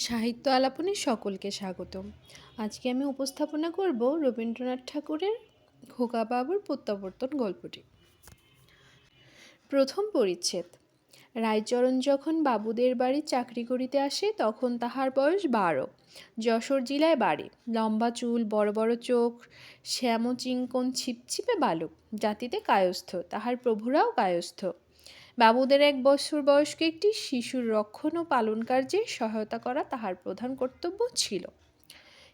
সাহিত্য আলাপনে সকলকে স্বাগতম। আজকে আমি উপস্থাপনা করব রবীন্দ্রনাথ ঠাকুরের খোকাবাবুর প্রত্যাবর্তন গল্পটি। প্রথম পরিচ্ছেদ। রায়চরণ যখন বাবুদের বাড়ি চাকরি করিতে আসে, তখন তাহার বয়স বারো। যশোর জেলায় বাড়ি। লম্বা চুল, বড় বড় চোখ শ্যামচিঙ্কন ছিপছিপে বালক। জাতিতে কায়স্থ। তাহার প্রভুরাও কায়স্থ। বাবুদের এক বছর বয়স্ক একটি শিশুর রক্ষণ ও পালন কার্যে সহায়তা করা তাহার প্রধান কর্তব্য ছিল।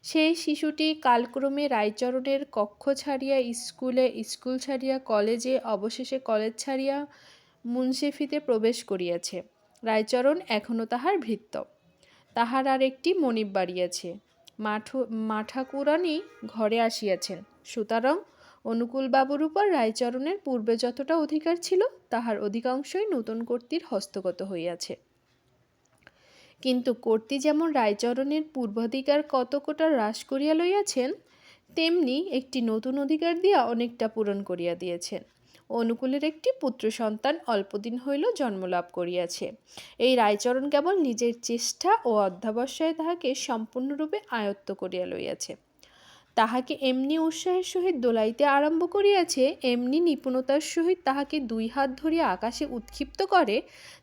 সেই শিশুটি কালক্রমে রায়চরণের কক্ষ ছাড়িয়া স্কুলে, স্কুল ছাড়িয়া কলেজে, অবশেষে কলেজ ছাড়িয়া মুন্সিফিতে প্রবেশ করিয়াছে। রায়চরণ এখনও তাহার ভৃত্য। তাহার আর একটি মনিব বাড়িয়াছে মাঠু মাঠাকুরানি ঘরে আসিয়াছেন। সুতরাং অনুকূলবাবুর উপর রায়চরণের পূর্বে যতটা অধিকার ছিল, তাহার অধিকাংশই নূতন কর্তৃর হস্তগত হইয়াছে। কিন্তু কর্তৃ যেমন রায়চরণের পূর্বাধিকার কতকটা হ্রাস করিয়া লইয়াছেন, তেমনি একটি নতুন অধিকার দিয়া অনেকটা পূরণ করিয়া দিয়েছেন। অনুকূলের একটি পুত্র সন্তান অল্পদিন হইল জন্মলাভ করিয়াছে। এই রায়চরণ কেবল নিজের চেষ্টা ও অধ্যাবসায়ে তাহাকে সম্পূর্ণরূপে আয়ত্ত করিয়া লইয়াছে। তাহাকে এমনি উৎসাহের সহিত দোলাইতে আরম্ভ করিয়াছে, এমনি নিপুণতার সহিত তাহাকে দুই হাত ধরিয়া আকাশে উৎক্ষিপ্ত করে,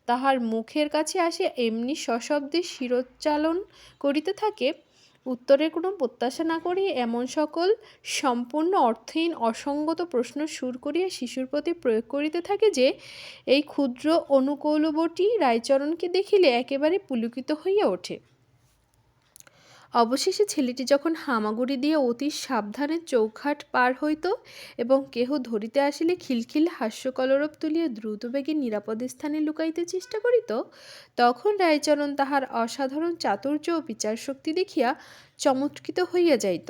তাহার মুখের কাছে আসে এমনি সশব্দে শিরোচ্চালন করিতে থাকে। উত্তরের কোনো প্রত্যাশা না করিয়া এমন সকল সম্পূর্ণ অর্থহীন অসঙ্গত প্রশ্ন সুর করিয়া শিশুর প্রতি প্রয়োগ করিতে থাকে যে, এই ক্ষুদ্র অনুকৌলবটি রায়চরণকে দেখিলে একেবারে পুলকিত হইয়া ওঠে। অবশেষে ছেলেটি যখন হামাগুড়ি দিয়ে অতি সাবধানে চৌখাট পার হইত এবং কেহ ধরিতে আসিলে খিলখিল হাস্যকলরব তুলিয়া দ্রুতবেগে নিরাপদ স্থানে লুকাইতে চেষ্টা করিত, তখন রায়চরণ তাহার অসাধারণ চাতুর্য ও বিচার শক্তি দেখিয়া চমৎকৃত হইয়া যাইত।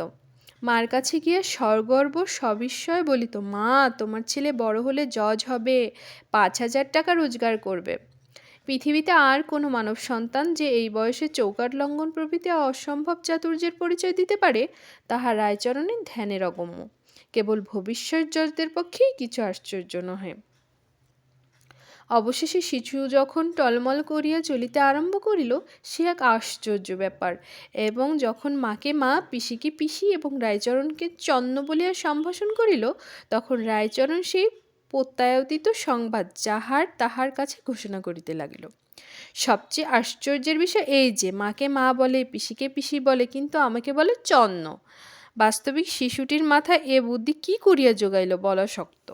মার কাছে গিয়া সগর্ব সবিস্ময় বলিত, মা, তোমার ছেলে বড় হলে জজ হবে, পাঁচ হাজার টাকা রোজগার করবে। পৃথিবীতে আর কোনো মানব সন্তান যে এই বয়সে চৌকাট লঙ্ঘন প্রভৃতি অসম্ভব চাতুর্যের পরিচয় দিতে পারে, তাহা রায়চরণের ধ্যানের অগম্য। কেবল ভবিষ্যৎ জজদের পক্ষেই কিছু আশ্চর্য নহে। অবশেষে শিশু যখন টলমল করিয়া চলিতে আরম্ভ করিল, সে এক আশ্চর্য ব্যাপার। এবং যখন মাকে মা পিসিকে পিসি এবং রায়চরণকে চন্ন বলিয়া সম্ভাষণ করিল, তখন রায়চরণ সেই প্রত্যায়িত সংবাদ যাহার তাহার কাছে ঘোষণা করিতে লাগিল। সবচেয়ে আশ্চর্যের বিষয় এই যে, মাকে মা বলে, পিসিকে পিসি বলে, কিন্তু আমাকে বলে চন্ন। বাস্তবিক শিশুটির মাথায় এ বুদ্ধি কি করিয়া যোগাইল বলা শক্ত?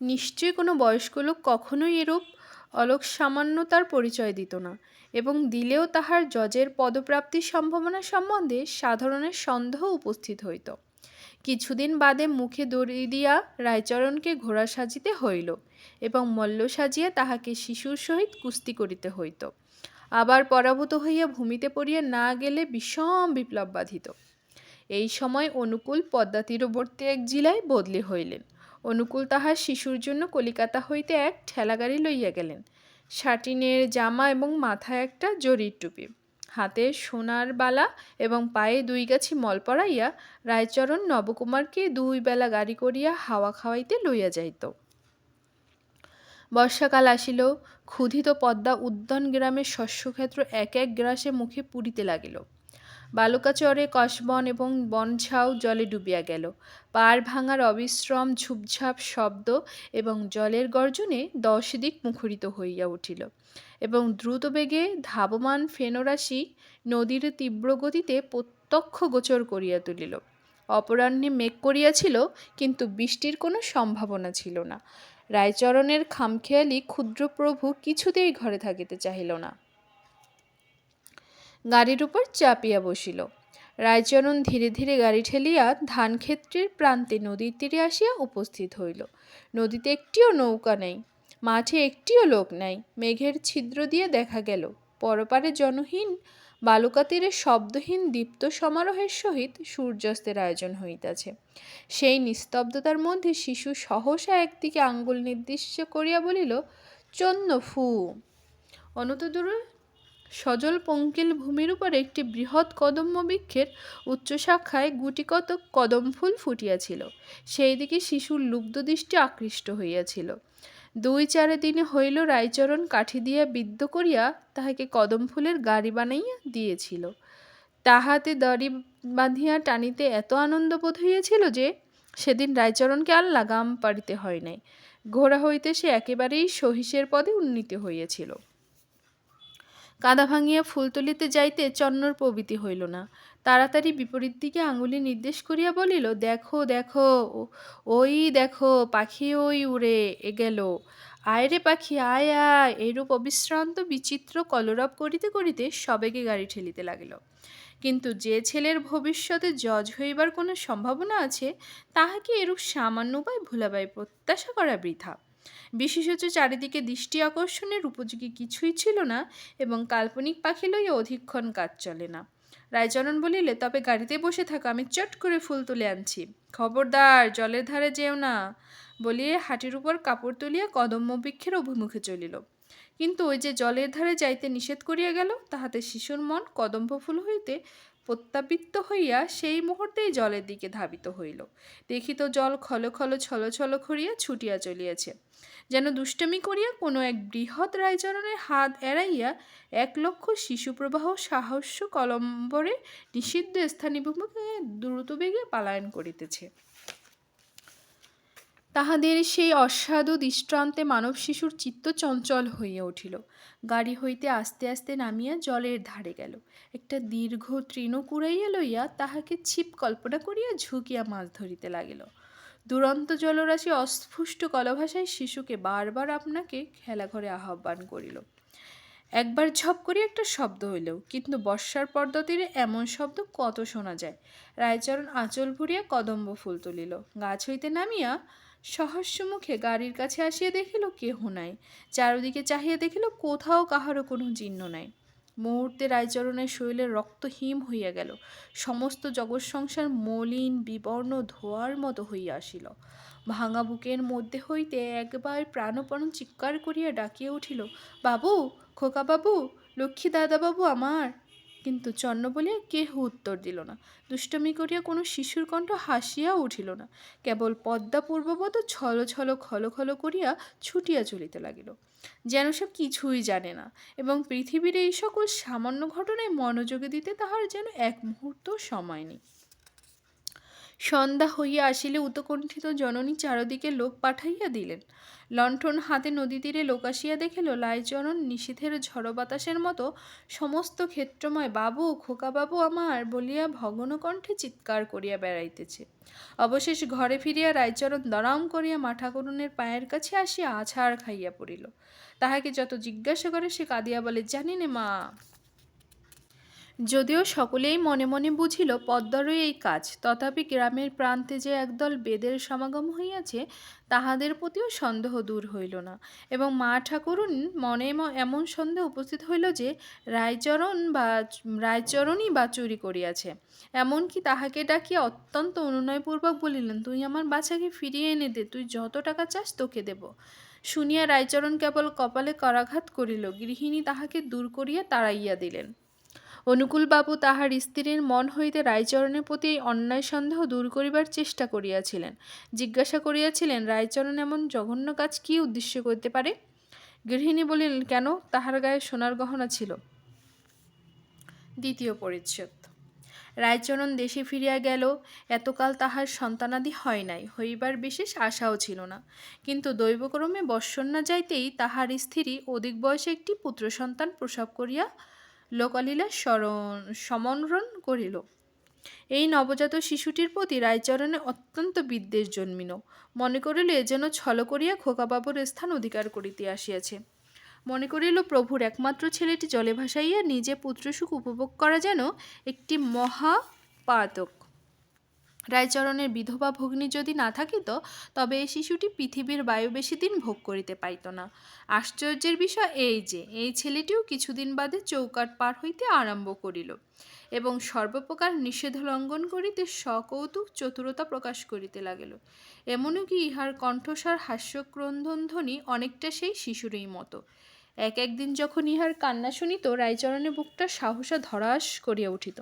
নিশ্চয়ই কোনো বয়স্ক লোক কখনোই এরূপ অলোক সামান্যতার পরিচয় দিত না এবং দিলেও তাহার জজের পদপ্রাপ্তির সম্ভাবনা সম্বন্ধে সাধারণের সন্দেহ উপস্থিত হইত। কিছুদিন বাদে মুখে দড়ি দিয়া রায়চরণকে ঘোড়া সাজিতে হইল এবং মল্ল সাজিয়া তাহাকে শিশুর সহিত কুস্তি করিতে হইত। আবার পরাভূত হইয়া ভূমিতে পড়িয়া না গেলে বিষম বিপ্লব বাধিত। এই সময় অনুকূল পদ্মা তীরবর্তী এক জেলায় বদলি হইলেন। অনুকূল তাহার শিশুর জন্য কলিকাতা হইতে এক ঠেলাগাড়ি লইয়া গেলেন। শাটিনের জামা এবং মাথায় একটা জরির টুপি। হাতে সোনার বালা এবং পায়ে দুই গাছি মল পড়াইয়া রায়চরণ নবকুমারকে দুই বেলা গাড়ি করিয়া হাওয়া খাওয়াইতে লইয়া যাইত। বর্ষাকাল আসিল, ক্ষুধিত পদ্মা উদ্যান গ্রামের শস্যক্ষেত্র এক এক গ্রাসে মুখে পুরিতে লাগিল। বালুকাচরে কসবন এবং বনঝাউ জলে ডুবিয়া গেল। পাড় ভাঙার অবিশ্রম ঝুপঝাপ শব্দ এবং জলের গর্জনে দশ দিক মুখরিত হইয়া উঠিল এবং দ্রুত বেগে ধাবমান ফেনরাশি নদীর তীব্র গতিতে প্রত্যক্ষ গোচর করিয়া তুলিল। অপরাহ্নে মেঘ করিয়াছিল, কিন্তু বৃষ্টির কোনো সম্ভাবনা ছিল না। রায়চরণের খামখেয়ালি ক্ষুদ্রপ্রভু কিছুতেই ঘরে থাকিতে চাহিল না। গাড়ির উপর চাপিয়া বসিল। রায়চরণ ধীরে ধীরে গাড়ি ঠেলিয়া ধানক্ষেত্রের প্রান্তে নদীর তীরে আসিয়া উপস্থিত হইল। নদীতে একটিও নৌকা নাই, মাঠে একটিও লোক নাই। মেঘের ছিদ্র দিয়ে দেখা গেল, পরপারে জনহীন বালুকা তীরে শব্দহীন দীপ্ত সমারোহের সহিত সূর্যাস্তের আয়োজন হইতাছে। সেই নিস্তব্ধতার মধ্যে শিশু সহসা একদিকে আঙ্গুল নির্দিষ্ট করিয়া বলিল চন্ন ফু অনতদূরে সজল পঙ্কিল ভূমির উপর একটি বৃহৎ কদম্ব বৃক্ষের উচ্চ শাখায় গুটিকত কদম ফুল ফুটিয়াছিল। সেই দিকে শিশুর লুব্ধ দৃষ্টি আকৃষ্ট হইয়াছিল। দুই চারে দিনে হইল রায়চরণ কাঠি দিয়া বিদ্ধ করিয়া তাহাকে কদম ফুলের গাড়ি বানাইয়া দিয়েছিল। তাহাতে দড়ি বাঁধিয়া টানিতে এত আনন্দ বোধ হইয়াছিল যে, সেদিন রায়চরণকে আর লাগাম পারিতে হয় নাই। ঘোড়া হইতে সে একেবারেই সহিসের পদে উন্নীত হইয়াছিল। কাদা ভাঙিয়া ফুল তুলিতে যাইতে চন্নর প্রবৃত্তি হইল না। তাড়াতাড়ি বিপরীত দিকে আঙুলি নির্দেশ করিয়া বলিল, দেখো দেখো, ওই দেখো, পাখি ওই উড়ে এ গেল আয় রে পাখি, আয় আয়। এইরূপ অবিশ্রান্ত, বিচিত্র কলরব করিতে করিতে সবেগে গাড়ি ঠেলিতে লাগিল। কিন্তু যে ছেলের ভবিষ্যতে জজ হইবার কোনো সম্ভাবনা আছে, তাহাকে এরূপ সামান্য উপায় ভুলাবাই প্রত্যাশা করা বৃথা। বিশেষত চারিদিকে দৃষ্টি আকর্ষণের উপযোগী কিছুই ছিল না এবং কাল্পনিক পাখি লইয়া অধিকক্ষণ কাজ চলে না। রায়চরণ বলিলে, তবে গাড়িতে বসে থাকো, আমি চট করে ফুল তুলে আনছি। খবরদার, জলের ধারে যেও না। বলিয়ে হাটির উপর কাপড় তুলিয়া কদম্ব বৃক্ষের অভিমুখে চলিল। কিন্তু ওই যে জলের ধারে যাইতে নিষেধ করিয়া গেল, তাহাতে শিশুর মন কদম্ব ফুল হইতে প্রত্যাবৃত্ত হইয়া সেই মুহূর্তেই জলের দিকে ধাবিত হইল। দেখিত জল খল খল ছল ছল করিয়া ছুটিয়া চলিয়াছে। যেন দুষ্টমি করিয়া কোনো এক বৃহৎ রায়চরণের হাত এড়াইয়া এক লক্ষ শিশুপ্রবাহ সাহস্য কলম্বরে নিষিদ্ধ স্থানীভূমিকে দ্রুতবেগে পালায়ন করিতেছে। তাহাদের সেই অস্বাদু দৃষ্টান্তে মানব শিশুর চিত্ত চঞ্চল হইয়া উঠিল। গাড়ি হইতে আস্তে আস্তে নামিয়া জলের ধারে গেল। একটা দীর্ঘ তৃণ কুড়াইয়া লইয়া তাহাকে ছিপ কল্পনা করিয়া ঝুঁকিয়া মাছ ধরিতে লাগিল। দুরন্ত জলরাশি অস্ফুষ্ট কলভাষায় শিশুকে বারবার আপনাকে খেলাঘরে আহ্বান করিল। একবার ঝপ করে একটা শব্দ হইল কিন্তু বর্ষার পর্দতীরে এমন শব্দ কত শোনা যায়? রায়চরণ আঁচল ভরিয়া কদম্ব ফুল তুলিল। গাছ হইতে নামিয়া সহস্য মুখে গাড়ির কাছে আসিয়া দেখিল কেহ নাই। চারদিকে চাহিয়া দেখিল কোথাও কাহারও কোনো চিহ্ন নাই। মুহূর্তে রায়চরণের শরীরে রক্ত হিম হইয়া গেল। সমস্ত জগৎ সংসার মলিন, বিবর্ণ, ধোয়ার মতো হইয়া আসিল। ভাঙা বুকের মধ্যে হইতে একবার প্রাণপণ চিৎকার করিয়া ডাকিয়া উঠিল, বাবু, খোকা বাবু, লক্ষ্মী দাদা বাবু আমার কিন্তু চন্ন বলিয়া কেহ উত্তর দিল না। দুষ্টমি করিয়া কোনো শিশুর কণ্ঠ হাসিয়া উঠিল না। কেবল পদ্মা পূর্ববত ছল ছল খল খল করিয়া ছুটিয়া চলিতে লাগিল। যেন সে কিছুই জানে না এবং পৃথিবীর এই সকল সামান্য ঘটনায় মনোযোগে দিতে তাহার যেন এক মুহূর্ত সময় নেই। সন্ধ্যা হইয়া আসিলে উতকণ্ঠিত জননী চারদিকে লোক পাঠাইয়া দিলেন। লণ্ঠন হাতে নদী তীরে লোক আসিয়া দেখিল লাইচরণ নিষিধের ঝড় বাতাসের মতো সমস্ত ক্ষেত্রময়, বাবু খোকা বাবু আমার বলিয়া ভগ্ন কণ্ঠে চিৎকার করিয়া বেড়াইতেছে। অবশেষ ঘরে ফিরিয়া রায়চরণ দরাম করিয়া মা ঠাকুরনের পায়ের কাছে আসিয়া আছাড় খাইয়া পড়িল। তাহাকে যত জিজ্ঞাসা করে সে কাঁদিয়া বলে, জানি নে মা যদিও সকলেই মনে মনে বুঝিল, পদ্মারই এই কাজ। তথাপি গ্রামের প্রান্তে যে একদল বেদের সমাগম হইয়াছে, তাহাদের প্রতিও সন্দেহ দূর হইল না। এবং মা ঠাকুরুন মনে এমন সন্দেহ উপস্থিত হইল যে, রায়চরণ বা রায়চরণই বা চুরি করিয়াছে। এমনকি তাহাকে ডাকিয়া অত্যন্ত অনুনয়পূর্বক বলিলেন, তুই আমার বাচ্চাকে ফিরিয়ে এনে দে, তুই যত টাকা চাস তোকে দেব। শুনিয়া রায়চরণ কেবল কপালে করাঘাত করিল, গৃহিণী তাহাকে দূর করিয়া তাড়াইয়া দিলেন। অনুকূলবাবু তাহার স্ত্রীর মন হইতে রায়চরণের প্রতি এই অন্যায় সন্দেহ দূর করিবার চেষ্টা করিয়াছিলেন। জিজ্ঞাসা করিয়াছিলেন, রায়চরণ এমন জঘন্য কাজ কি উদ্দেশ্য করতে পারে? গৃহিণী বলিলেন, কেন? তাহার গায়ে সোনার গহনা ছিল। দ্বিতীয় পরিচ্ছেদ। রায়চরণ দেশে ফিরিয়া গেল, এতকাল তাহার সন্তানাদি হয় নাই, হইবার বিশেষ আশাও ছিল না। কিন্তু দৈবক্রমে বৎসন্না যাইতেই তাহার স্ত্রী অধিক বয়সে একটি পুত্র সন্তান প্রসব করিয়া লোকালীলা স্মরণ সমরণ করিল। এই নবজাত শিশুটির প্রতি রায়চরণে অত্যন্ত বিদ্বেষ জন্মিল। মনে করিল এ যেন ছল করিয়া খোকাবাবুর স্থান অধিকার করিতে আসিয়াছে। মনে করিল প্রভুর একমাত্র ছেলেটি জলে ভাসাইয়া নিজে পুত্রসুখ উপভোগ করা যেন একটি মহাপাতক। রায়চরণের বিধবা ভগ্নী যদি না থাকিত, তবে এই শিশুটি পৃথিবীর বায়ু বেশি দিন ভোগ করিতে পাইত না। আশ্চর্যের বিষয় এই যে, এই ছেলেটিও কিছুদিন বাদে চৌকাট পার হইতে আরম্ভ করিল এবং সর্বপ্রকার নিষেধ লঙ্ঘন করিতে সকৌতুক চতুরতা প্রকাশ করিতে লাগিল। এমনকি ইহার কণ্ঠস্বর হাস্যক্রন্দন ধ্বনি অনেকটা সেই শিশুরই মতো। এক একদিন যখন ইহার কান্না শুনিত, রায়চরণের বুকটা সাহসা ধরাস করিয়া উঠিত।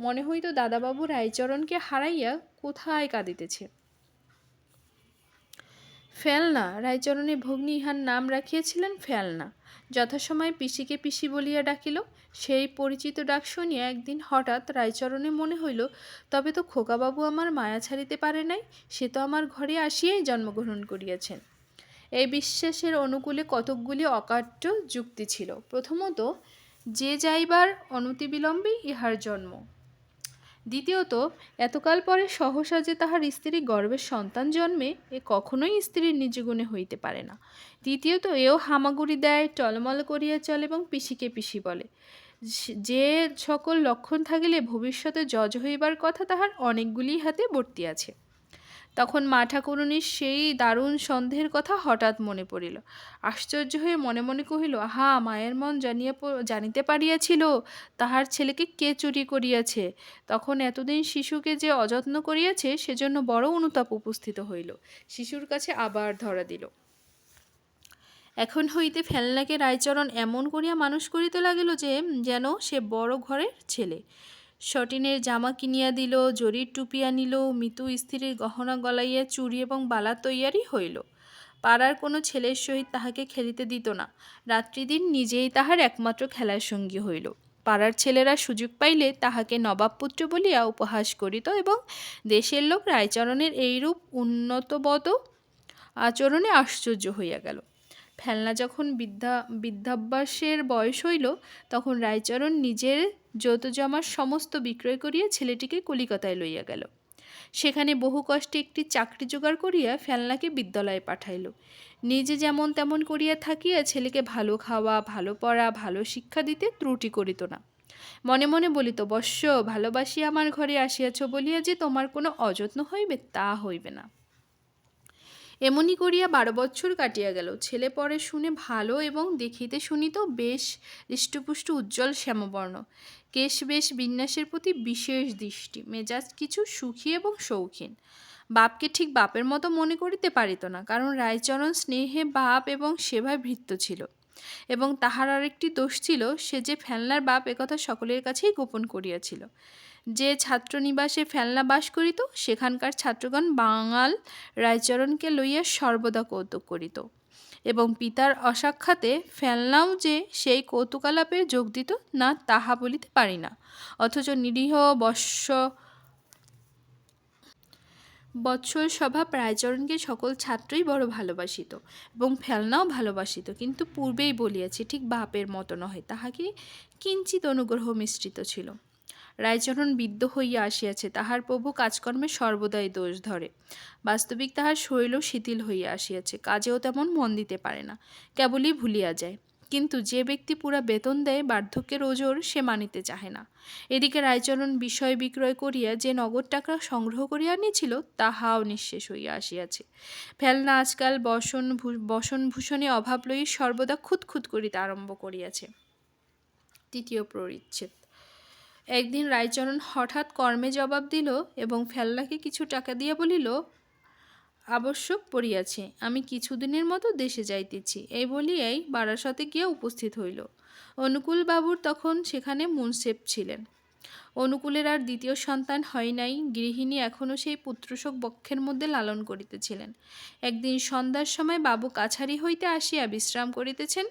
মনে হইত দাদাবাবু রায়চরণকে হারাইয়া কোথায় কাঁদিতেছে। ফেলনা, রায়চরণের ভগ্নী ইহার নাম রাখিয়াছিলেন ফেলনা। যথাসময়ে পিসিকে পিসি বলিয়া ডাকিল। সেই পরিচিত ডাক শুনিয়া একদিন হঠাৎ রায়চরণে মনে হইল, তবে তো খোকাবাবু আমার মায়া ছাড়িতে পারে নাই, সে তো আমার ঘরে আসিয়াই জন্মগ্রহণ করিয়াছেন। এই বিশ্বাসের অনুকূলে কতকগুলি অকাট্য যুক্তি ছিল। প্রথমত, যে যাইবার অনতিবিলম্বে ইহার জন্ম। দ্বিতীয়ত, এতকাল পরে সহসা যে তাহার স্ত্রী গর্বের সন্তান জন্মে, এ কখনোই স্ত্রীর নিজগুণে হইতে পারে না। তৃতীয়ত এও হামাগুড়ি দেয়, টলমল করিয়া চলে এবং পিসিকে পিসি বলে। যে সকল লক্ষণ থাকিলে ভবিষ্যতে জজ হইবার কথা তাহার অনেকগুলি হাতে বর্তিয়াছে তখন মা ঠাকুরুনির সেই দারুণ সন্দেহের কথা হঠাৎ মনে পড়িল। আশ্চর্য হয়ে মনে মনে কহিল, আহা, মায়ের মন জানিয়া জানিতে পারিয়াছিল, তাহার ছেলেকে কে চুরি করিয়াছে? তখন এতদিন শিশুকে যে অযত্ন করিয়াছে, সেজন্য বড় অনুতাপ উপস্থিত হইল। শিশুর কাছে আবার ধরা দিল। এখন হইতে ফেলনাকে রায়চরণ এমন করিয়া মানুষ করিতে লাগিল যে, যেন সে বড় ঘরের ছেলে। শটিনের জামা কিনিয়া দিল, জরির টুপি আনিল মিতু স্ত্রীর গহনা গলাইয়া চুরি এবং বালা তৈয়ারি হইল। পাড়ার কোনো ছেলের সহিত তাহাকে খেলিতে দিত না। রাত্রিদিন নিজেই তাহার একমাত্র খেলার সঙ্গী হইল। পাড়ার ছেলেরা সুযোগ পাইলে তাহাকে নবাবপুত্র বলিয়া উপহাস করিত এবং দেশের লোক রায়চরণের এইরূপ উন্নতবদ আচরণে আশ্চর্য হইয়া গেল। ফেলনা যখন বিদ্যা বিদ্যাভ্যাসের বয়স হইল, তখন রায়চরণ নিজের জমার সমস্ত বিক্রয় করিয়া ছেলেটিকে কলিকাতায় লইয়া গেল। সেখানে বহু কষ্টে একটি চাকরি জোগাড় করিয়া ফেলনাকে বিদ্যালয়ে পাঠাইল। নিজে যেমন তেমন করিয়া থাকিয়া ছেলেকে ভালো খাওয়া, ভালো পড়া, ভালো শিক্ষা দিতে ত্রুটি করিত না। মনে মনে বলিত, বৎস, ভালোবাসি আমার ঘরে আসিয়াছ বলিয়া যে তোমার কোনো অযত্ন হইবে তা হইবে না। এমনি করিয়া বারো বছর কাটিয়া গেল। ছেলে পরে শুনে ভালো এবং দেখিতে শুনিত বেশ হৃষ্টপুষ্ট, উজ্জ্বল, শ্যামবর্ণ। কেশ বেশ বিন্যাসের প্রতি বিশেষ দৃষ্টি। মেজাজ কিছু সুখী এবং শৌখিন। বাপকে ঠিক বাপের মতো মনে করিতে পারিত না, কারণ রায়চরণ স্নেহে বাপ এবং সেবায় ভৃত্য ছিল। এবং তাহার আরেকটি দোষ ছিল, সে যে ফেলনার বাপ একথা সকলের কাছেই গোপন করিয়াছিল। যে ছাত্রনিবাসে ফেলনা বাস করিত, সেখানকার ছাত্রগণ বাঙাল রায়চরণকে লইয়া সর্বদা কৌতুক করিত এবং পিতার অসাক্ষাতে ফেলনাও যে সেই কৌতুকালাপে যোগ দিত, না তাহা বলিতে পারি না। অথচ নিরীহ বৎস বৎসর স্বভাব রায়চরণকে সকল ছাত্রই বড় ভালোবাসিত এবং ফেলনাও ভালোবাসিত। কিন্তু পূর্বেই বলিয়াছি, ঠিক বাপের মতো নহে, তাহাকে কিঞ্চিত অনুগ্রহ মিশ্রিত ছিল। রায়চরণ বিদ্ধ হইয়া আসিয়াছে, তাহার প্রভু কাজকর্মে সর্বদাই দোষ ধরে। বাস্তবিক তাহার শরীরও শিথিল হইয়া আসিয়াছে, কাজেও তেমন মন দিতে পারে না, কেবলই ভুলিয়া যায়। কিন্তু যে ব্যক্তি পুরা বেতন দেয়, বার্ধক্যের ওজোর সে মানিতে চাহে না। এদিকে রায়চরণ বিষয় বিক্রয় করিয়া যে নগদ টাকা সংগ্রহ করিয়া আনিছিল, তাহাও নিঃশেষ হইয়া আসিয়াছে। ফেলনা আজকাল বসন বসনভূষণে অভাব লই সর্বদা খুঁতখুত করিতে আরম্ভ করিয়াছে। তৃতীয় পরিচ্ছেদ একদিন রায়চরণ হঠাৎ কর্মে জবাব দিল এবং ফেল্লাকে কিছু টাকা দিয়া বলিল, আবশ্যক পড়িয়াছে, আমি কিছুদিনের মতো দেশে যাইতেছি। এই বলিয়াই বারাসতে গিয়া উপস্থিত হইল। অনুকূল বাবুর তখন সেখানে মুনসেপ ছিলেন। অনুকূলের আর দ্বিতীয় সন্তান হয় নাই, গৃহিণী এখনও সেই পুত্রশোক বক্ষের মধ্যে লালন করিতেছিলেন। একদিন সন্ধ্যার সময় বাবু কাছারি হইতে আসিয়া বিশ্রাম করিতেছেন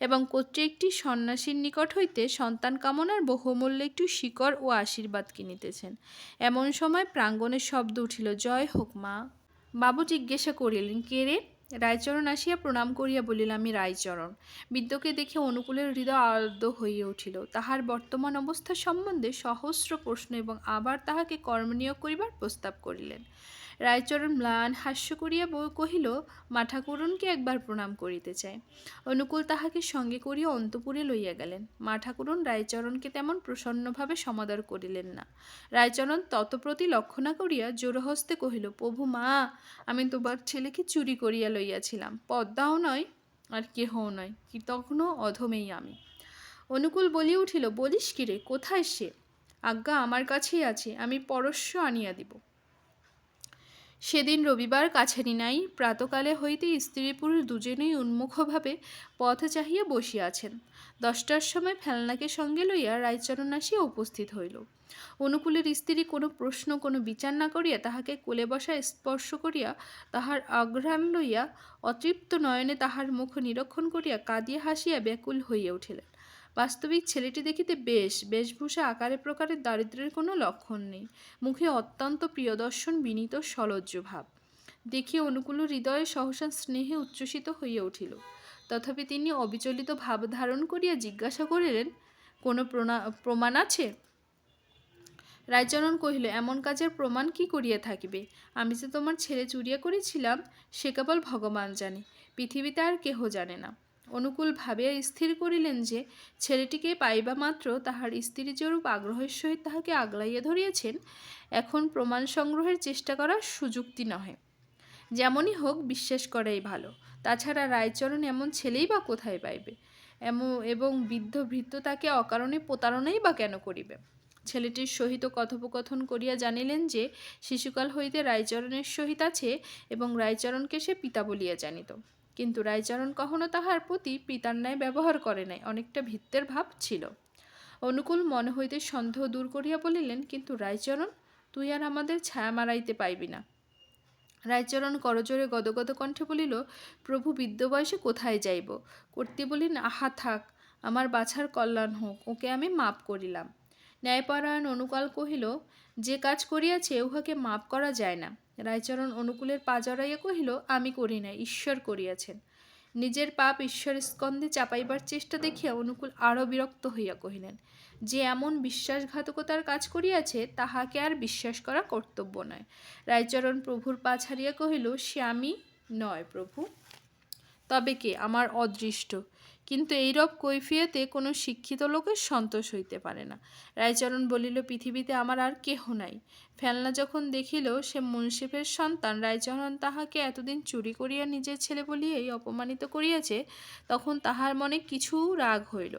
এবং কর্তৃ একটি সন্ন্যাসীর নিকট হইতে সন্তান কামনার বহুমূল্যে একটু শিকড় ও আশীর্বাদ কিনিতেছেন। এমন সময় প্রাঙ্গণের শব্দ উঠিল, জয় হোক মা। বাবু জিজ্ঞাসা করিলেন, কে রে? রায়চরণ আসিয়া প্রণাম করিয়া বলিল, আমি রায়চরণ। বিদ্যকে দেখে অনুকূলের হৃদয় আর্দ্র হইয়া উঠিল। তাহার বর্তমান অবস্থা সম্বন্ধে সহস্র প্রশ্ন এবং আবার তাহাকে কর্মনিয়োগ করিবার প্রস্তাব করিলেন। রায়চরণ ম্লান হাস্য করিয়া বউ কহিল, মা ঠাকুরনকে একবার প্রণাম করিতে চায় অনুকূল তাহাকে সঙ্গে করিয়া অন্তপুরে লইয়া গেলেন। মা ঠাকুরন রায়চরণকে তেমন প্রসন্নভাবে সমাদর করিলেন না। রায়চরণ ততপ্রতি লক্ষ্য না করিয়া জোরহস্তে কহিল, প্রভু মা, আমি তোমার ছেলেকে চুরি করিয়া লইয়াছিলাম। পদ্মাও নয়, আর কেহও নয় কি তখনও অধমেই আমি। অনুকূল বলিয়া উঠিল, বলিস কিরে কোথায় সে? আজ্ঞা আমার কাছেই আছে, আমি পরশ্ব আনিয়া দিব। সেদিন রবিবার কাছারি নাই, প্রাতকালে হইতে স্ত্রী পুরুষ দুজনেই উন্মুখভাবে পথ চাহিয়া বসিয়াছেন। দশটার সময় ফেলনাকে সঙ্গে লইয়া রায়চরণ আসিয়া উপস্থিত হইল। অনুকূলের স্ত্রী কোনো প্রশ্ন, কোনো বিচার না করিয়া তাহাকে কোলে বসায় স্পর্শ করিয়া তাহার অঘ্রাণ লইয়া অতৃপ্ত নয়নে তাহার মুখ নিরীক্ষণ করিয়া কাঁদিয়া হাসিয়া ব্যাকুল হইয়া উঠিলেন। বাস্তবিক ছেলেটি দেখিতে বেশ, বেশভূষা আকারে প্রকারে দারিদ্র্যের কোনো লক্ষণ নেই। মুখে অত্যন্ত প্রিয়দর্শন, বিনীত, সলজ্জ ভাব। দেখিয়া অনুকূল হৃদয়ে সহসা স্নেহে উচ্ছ্বসিত হইয়া উঠিল। তথাপি তিনি অবিচলিত ভাব ধারণ করিয়া জিজ্ঞাসা করিলেন, কোনো প্রমাণ আছে? রায়চরণ কহিল, এমন কাজের প্রমাণ কি করিয়া থাকিবে? আমি যে তোমার ছেলে চুরিয়া করেছিলাম, সে কেবল ভগবান জানে। পৃথিবীতে আর কেহ জানে না। অনুকূল ভাবিয়া স্থির করিলেন যে, ছেলেটিকে পাইবা মাত্র তাহার স্ত্রী যেরূপ আগ্রহের সহিত তাহাকে আগলাইয়া ধরিয়াছেন, এখন প্রমাণ সংগ্রহের চেষ্টা করা সুযুক্তি নহে। যেমনই হোক, বিশ্বাস করাই ভালো। তাছাড়া রায়চরণ এমন ছেলেই বা কোথায় পাইবে? এমন এবং বৃদ্ধ ভৃত্য তাকে অকারণে প্রতারণাই বা কেন করিবে? ছেলেটির সহিত কথোপকথন করিয়া জানিলেন যে, শিশুকাল হইতে রায়চরণের সহিত আছে এবং রায়চরণকে সে পিতা বলিয়া জানিত। কিন্তু রায়চরণ কখনো তাহার প্রতি পিতার ন্যায় ব্যবহার করে নাই, অনেকটা ভিত্তের ভাব ছিল। অনুকূল মনে হইতে সন্দেহ দূর করিয়া বলিলেন, কিন্তু রায়চরণ, তুই আর আমাদের ছায়া মারাইতে পাইবি না। রায়চরণ করজোরে গদগদ কণ্ঠে বলিল, প্রভু বৃদ্ধ বয়সে কোথায় যাইব? কর্তি বলিন আহা থাক, আমার বাছার কল্যাণ হোক, ওকে আমি মাপ করিলাম। ন্যায়পরায়ণ অনুকাল কহিল, যে কাজ করিয়াছে, উহাকে মাপ করা যায় না। রায়চরণ অনুকূলের পা জড়াইয়া কহিল, আমি করি না ঈশ্বর করিয়াছেন। নিজের পাপ ঈশ্বরের স্কন্ধে চাপাইবার চেষ্টা দেখিয়া অনুকূল আরও বিরক্ত হইয়া কহিলেন, যে এমন বিশ্বাসঘাতকতার কাজ করিয়াছে, তাহাকে আর বিশ্বাস করা কর্তব্য নয় রায়চরণ প্রভুর পা ছাড়িয়া কহিল সে আমি নয় প্রভু। তবে কে? আমার অদৃষ্ট। কিন্তু এইরব কৈফিয়তে কোনো শিক্ষিত লোকের সন্তোষ হইতে পারে না। রায়চরণ বলিল, পৃথিবীতে আমার আর কেহ নাই। ফেলনা যখন দেখিল, সে মুন্সিফের সন্তান। রায়চরণ তাহাকে এতদিন চুরি করিয়া নিজের ছেলে বলিয়াই অপমানিত করিয়াছে, তখন তাহার মনে কিছু রাগ হইল।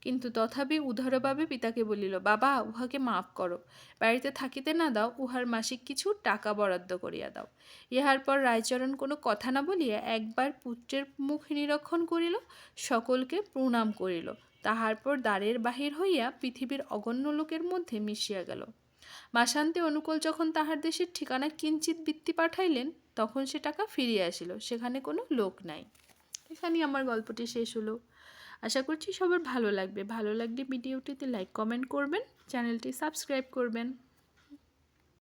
কিন্তু তথাপি উদারভাবে পিতাকে বলিল, বাবা, উহাকে মাফ করো। বাড়িতে থাকিতে না দাও, উহার মাসিক কিছু টাকা বরাদ্দ করিয়া দাও ইহার পর রায়চরণ কোনো কথা না বলিয়া একবার পুত্রের মুখ নিরীক্ষণ করিল, সকলকে প্রণাম করিল। তাহার পর দ্বারের বাহির হইয়া পৃথিবীর অগণ্য লোকের মধ্যে মিশিয়া গেল। মাসান্তে অনুকূল যখন তাহার দেশের ঠিকানা কিঞ্চিত বৃত্তি পাঠাইলেন, তখন সে টাকা ফিরিয়া আসিল। সেখানে কোনো লোক নাই। এখানেই আমার গল্পটি শেষ হলো। আশা করছি সবার ভালো লাগবে। ভালো লাগলে ভিডিওটিতে লাইক কমেন্ট করবেন চ্যানেলটি সাবস্ক্রাইব করবেন।